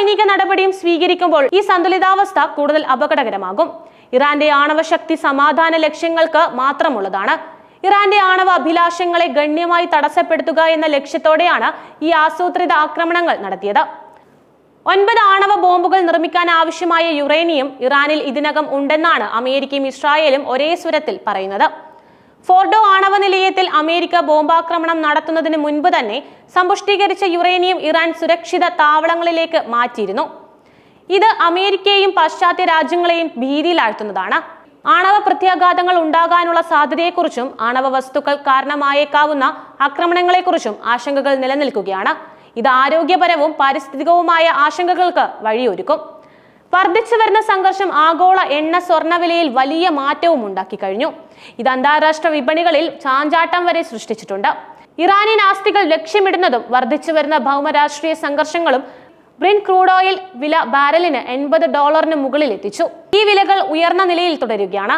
സൈനിക നടപടിയും സ്വീകരിക്കുമ്പോൾ ഈ സന്തുലിതാവസ്ഥ കൂടുതൽ അപകടകരമാകും. ഇറാന്റെ ആണവശക്തി സമാധാന ലക്ഷ്യങ്ങൾക്ക് മാത്രമുള്ളതാണ്. ഇറാന്റെ ആണവ അഭിലാഷങ്ങളെ ഗണ്യമായി തടസ്സപ്പെടുത്തുക എന്ന ലക്ഷ്യത്തോടെയാണ് ഈ ആസൂത്രിത ആക്രമണങ്ങൾ നടത്തിയത്. ഒൻപത് ആണവ ബോംബുകൾ നിർമ്മിക്കാൻ ആവശ്യമായ യുറേനിയം ഇറാനിൽ ഇതിനകം ഉണ്ടെന്നാണ് അമേരിക്കയും ഇസ്രായേലും ഒരേ സ്വരത്തിൽ പറയുന്നത്. ഫോർഡോ ആണവ നിലയത്തിൽ അമേരിക്ക ബോംബാക്രമണം നടത്തുന്നതിന് മുൻപ് തന്നെ സമ്പുഷ്ടീകരിച്ച യുറേനിയം ഇറാൻ സുരക്ഷിത താവളങ്ങളിലേക്ക് മാറ്റിയിരുന്നു. ഇത് അമേരിക്കയെയും പാശ്ചാത്യ രാജ്യങ്ങളെയും ഭീതിയിലാഴ്ത്തുന്നതാണ്. ആണവ പ്രത്യാഘാതങ്ങൾ ഉണ്ടാകാനുള്ള സാധ്യതയെക്കുറിച്ചും ആണവ വസ്തുക്കൾ കാരണമായേക്കാവുന്ന ആക്രമണങ്ങളെക്കുറിച്ചും ആശങ്കകൾ നിലനിൽക്കുകയാണ്. ഇത് ആരോഗ്യപരവും പാരിസ്ഥിതികവുമായ ആശങ്കകൾക്ക് വഴിയൊരുക്കും. വർദ്ധിച്ചു വരുന്ന സംഘർഷം ആഗോള എണ്ണ സ്വർണവിലയിൽ വലിയ മാറ്റവും ഉണ്ടാക്കി കഴിഞ്ഞു. ഇത് അന്താരാഷ്ട്ര വിപണികളിൽ ചാഞ്ചാട്ടം വരെ സൃഷ്ടിച്ചിട്ടുണ്ട്. ഇറാനിയൻ ആസ്തികൾ ലക്ഷ്യമിടുന്നതും വർദ്ധിച്ചു വരുന്ന ഭൗമരാഷ്ട്രീയ സംഘർഷങ്ങളും ബ്രിൻ ക്രൂഡ് ഓയിൽ വില ബാരലിന് എൺപത് ഡോളറിന് മുകളിൽ എത്തിച്ചു ഈ വിലകൾ ഉയർന്ന നിലയിൽ തുടരുകയാണ്.